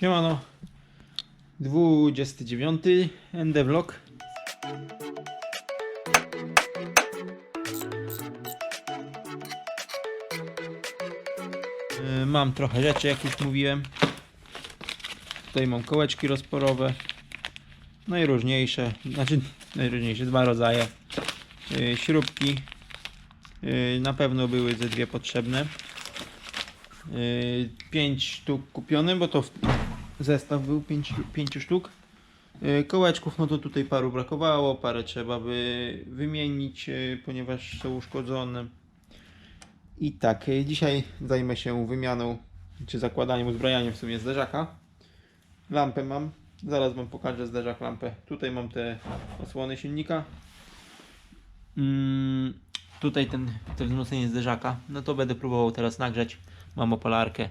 Siemano. 29 ND Vlog. Yy, Mam trochę rzeczy, jak już mówiłem. Tutaj mam kołeczki rozporowe. Najróżniejsze, znaczy najróżniejsze, dwa rodzaje. Yy, Śrubki. Yy, Na pewno były ze dwie potrzebne. 5 sztuk kupione, bo to zestaw był 5 sztuk. Yy, Kołeczków, no to tutaj paru brakowało, parę trzeba by wymienić, yy, ponieważ są uszkodzone. I tak, yy, dzisiaj zajmę się wymianą, czy zakładaniem, uzbrajaniem w sumie zderzaka. Lampę mam, zaraz wam pokażę zderzak lampę. Tutaj mam te osłony silnika. Mm, tutaj ten, to wzmocnienie zderzaka, no to będę próbował teraz nagrzeć. Mam opalarkę,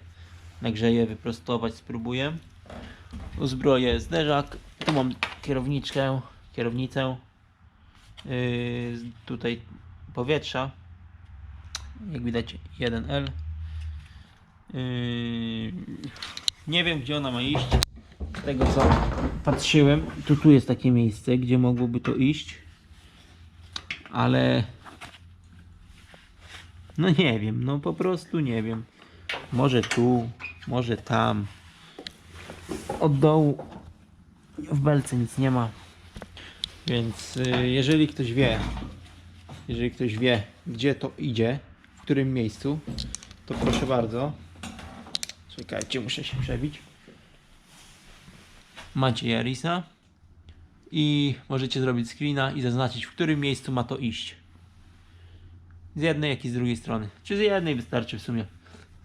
nagrzeję, wyprostować, spróbuję. Uzbroję zderzak, tu mam kierowniczkę, kierownicę, yy, tutaj powietrza, jak widać 1L. Yy, nie wiem gdzie ona ma iść, z tego co patrzyłem, to tu jest takie miejsce, gdzie mogłoby to iść, ale no nie wiem, no po prostu nie wiem. Może tu, może tam. Od dołu w belce nic nie ma. Więc y, jeżeli ktoś wie, jeżeli ktoś wie, gdzie to idzie, w którym miejscu, to proszę bardzo. Czekajcie, muszę się przebić. Macie Jarisa i możecie zrobić screena i zaznaczyć, w którym miejscu ma to iść. Z jednej, jak i z drugiej strony. Czy z jednej wystarczy w sumie.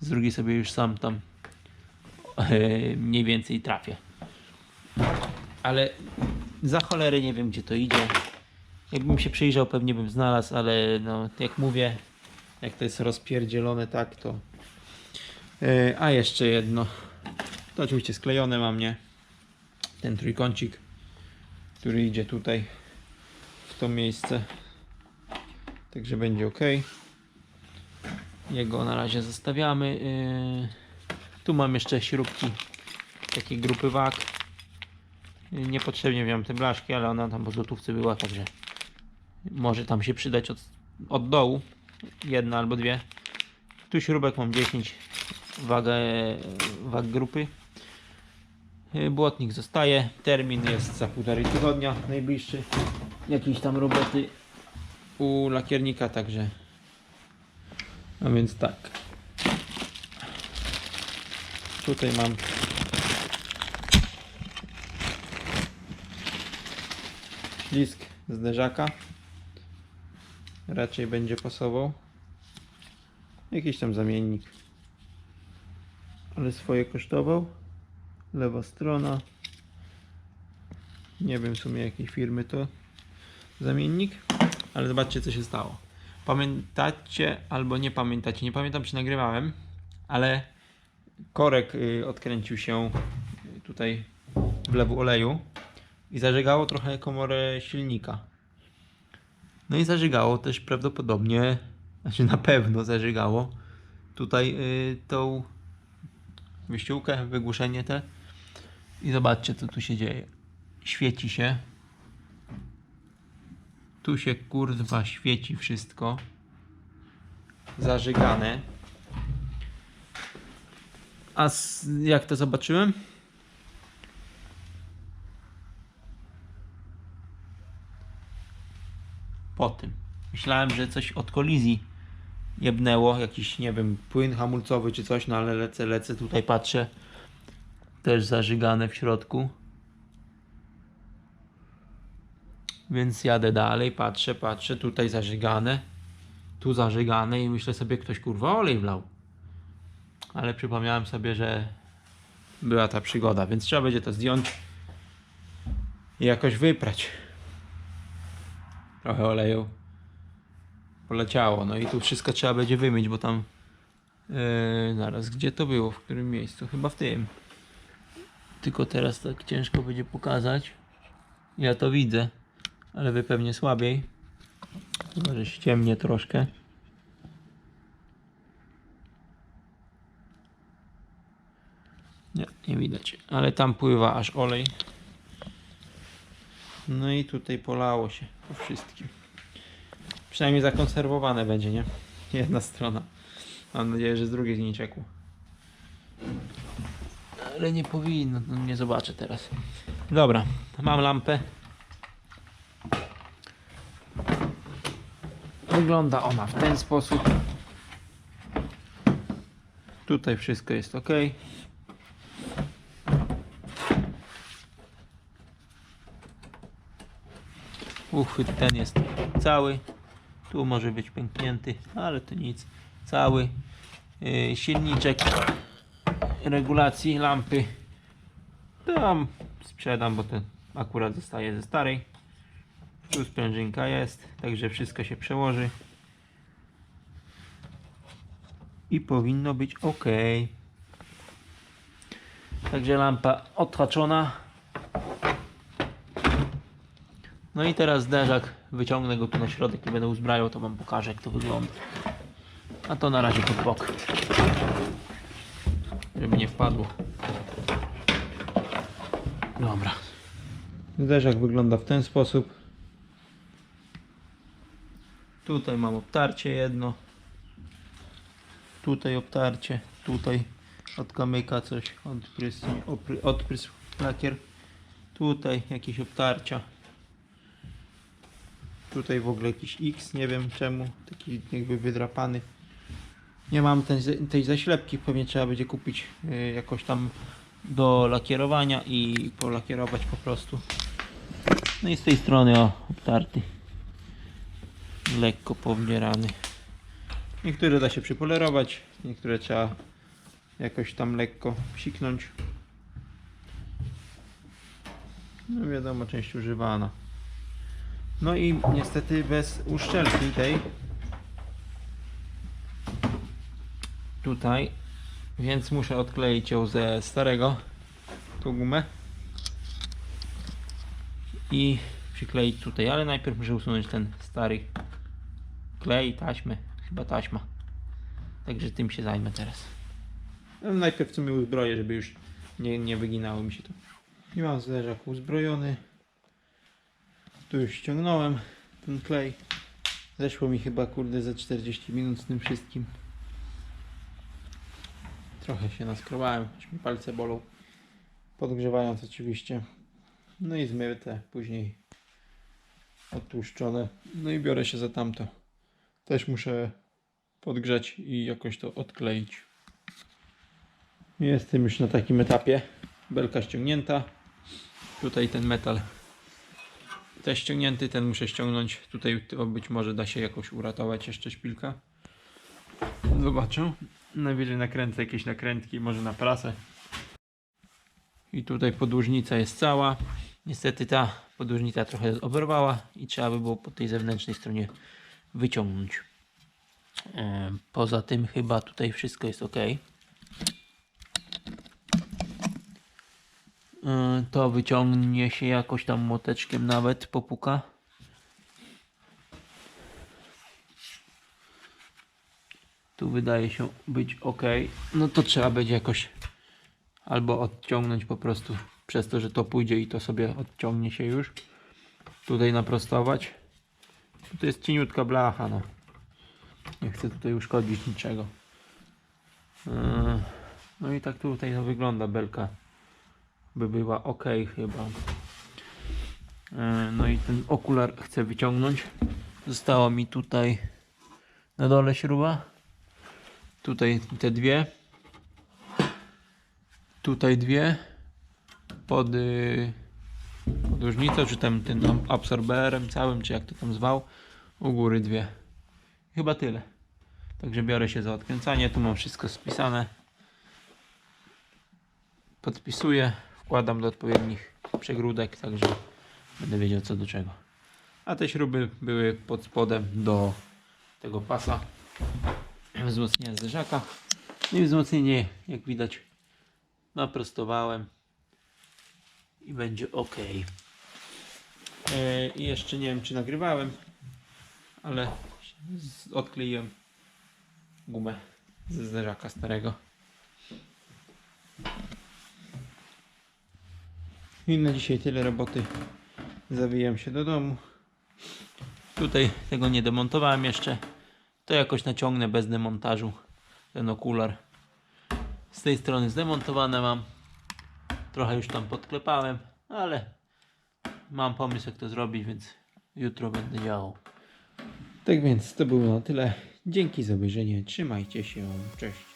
Z drugiej sobie już sam tam mniej więcej trafię. Ale za cholery nie wiem gdzie to idzie. Jakbym się przyjrzał pewnie bym znalazł, ale no jak mówię, jak to jest rozpierdzielone tak to. E, a jeszcze jedno. To oczywiście sklejone mam, nie? Ten trójkącik, który idzie tutaj w to miejsce. Także będzie ok. Jego na razie zostawiamy. Yy, Tu mam jeszcze śrubki takiej grupy WAG. Niepotrzebnie wziąłem te blaszki, ale ona tam po złotówce była, także może tam się przydać od, od dołu. Jedna albo dwie. Tu śrubek mam 10 wagę, wag grupy. Yy, Błotnik zostaje. Termin jest za półtorej tygodnia najbliższy. Jakiejś tam roboty u lakiernika także. A więc tak. Tutaj mam disk zderzaka. Raczej będzie pasował. Jakiś tam zamiennik. Ale swoje kosztował. Lewa strona. Nie wiem w sumie jakiej firmy to zamiennik. Ale zobaczcie co się stało. Pamiętacie albo nie pamiętacie, nie pamiętam czy nagrywałem, ale korek y, odkręcił się tutaj w lewu oleju i zażygało trochę komorę silnika. No i zażygało też prawdopodobnie, znaczy na pewno zażygało tutaj y, tą wyściółkę, wygłuszenie te i zobaczcie co tu się dzieje. Świeci się tu się kurwa świeci wszystko. Zażygane. A s- jak to zobaczyłem? Po tym. Myślałem, że coś od kolizji jebnęło. Jakiś, nie wiem, płyn hamulcowy czy coś, no ale lecę, lecę, tutaj patrzę. Też zażygane w środku. Więc jadę dalej, patrzę, patrzę, tutaj zażygane, tu zażygane i myślę sobie, ktoś kurwa olej wlał. Ale przypomniałem sobie, że była ta przygoda, więc trzeba będzie to zdjąć i jakoś wyprać. Trochę oleju poleciało, no i tu wszystko trzeba będzie wymyć, bo tam yy, gdzie to było, w którym miejscu? Chyba w tym. Tylko teraz tak ciężko będzie pokazać. Ja to widzę ale wy pewnie słabiej. Chyba, że ściemnie troszkę. Nie, nie widać, ale tam pływa aż olej. No i tutaj polało się po wszystkim. Przynajmniej zakonserwowane będzie, nie? Jedna strona. Mam nadzieję, że z drugiej nie ciekło. Ale nie powinno, no nie zobaczę teraz. Dobra, mam lampę. Wygląda ona w ten sposób. Tutaj wszystko jest ok. Uchwyt ten jest cały. Tu może być pęknięty, ale to nic. Cały. Yy, silniczek regulacji lampy. Tam sprzedam, bo ten akurat zostaje ze starej. Tu sprężynka jest, także wszystko się przełoży. I powinno być ok. Także lampa odhaczona. No i teraz zderzak wyciągnę go tu na środek i będę uzbrajał, to wam pokażę jak to wygląda. A to na razie pod bok. Żeby nie wpadło. Dobra. Zderzak wygląda w ten sposób. Tutaj mam obtarcie jedno. Tutaj obtarcie. Tutaj od kamyka coś. Odprys, opry, odprysł lakier. Tutaj jakieś obtarcia. Tutaj w ogóle jakiś X, nie wiem czemu. Taki jakby wydrapany. Nie mam tej, tej zaślepki, pewnie trzeba będzie kupić y, jakoś tam do lakierowania i polakierować po prostu. No i z tej strony o, obtarty. Lekko powdzierany. Niektóre da się przypolerować, niektóre trzeba jakoś tam lekko psiknąć. No wiadomo, część używana. No i niestety bez uszczelki tej tutaj, więc muszę odkleić ją ze starego tą gumę i przykleić tutaj, ale najpierw muszę usunąć ten stary klej, taśmę, chyba taśma. Także tym się zajmę teraz. No, najpierw w sumie uzbroję, żeby już nie, nie wyginało mi się to. I mam zderzak uzbrojony. Tu już ściągnąłem ten klej. Zeszło mi chyba kurde za 40 minut z tym wszystkim. Trochę się naskrobałem, aż mi palce bolą. Podgrzewając oczywiście. No i zmyte, później odtłuszczone. No i biorę się za tamto. Też muszę podgrzać i jakoś to odkleić. Jestem już na takim etapie. Belka ściągnięta. Tutaj ten metal też ściągnięty, ten muszę ściągnąć. Tutaj to być może da się jakoś uratować jeszcze szpilka. Zobaczę. Najwyżej nakręcę jakieś nakrętki, może na prasę. I tutaj podłużnica jest cała. Niestety ta podłużnica trochę oberwała i trzeba by było po tej zewnętrznej stronie wyciągnąć. E, Poza tym chyba tutaj wszystko jest ok. To wyciągnie się jakoś tam młoteczkiem nawet popuka. Tu wydaje się być ok. No to trzeba będzie jakoś albo odciągnąć po prostu przez to, że to pójdzie i to sobie odciągnie się już. Tutaj naprostować. To jest cieniutka blacha, no. Nie chcę tutaj uszkodzić niczego. Yy, No i tak tutaj to wygląda belka. By była ok chyba. Yy, No i ten okular chcę wyciągnąć. Została mi tutaj na dole śruba. Tutaj te dwie. Tutaj dwie. Pod yy, podłużnicą, czy tam tym absorberem całym, czy jak to tam zwał. U góry dwie. Chyba tyle. Także biorę się za odkręcanie. Tu mam wszystko spisane. Podpisuję, wkładam do odpowiednich przegródek, także będę wiedział co do czego. A te śruby były pod spodem do tego pasa wzmocnienia zderzaka. No i wzmocnienie, jak widać, naprostowałem i będzie ok. E, I jeszcze nie wiem, czy nagrywałem, ale odkleiłem gumę ze zderzaka starego. I na dzisiaj tyle roboty. Zawijam się do domu. Tutaj tego nie demontowałem jeszcze. To jakoś naciągnę bez demontażu. Ten okular. Z tej strony zdemontowane mam. Trochę już tam podklepałem, ale mam pomysł jak to zrobić, więc jutro będę działał. Tak więc to było na tyle. Dzięki za obejrzenie. Trzymajcie się. Cześć.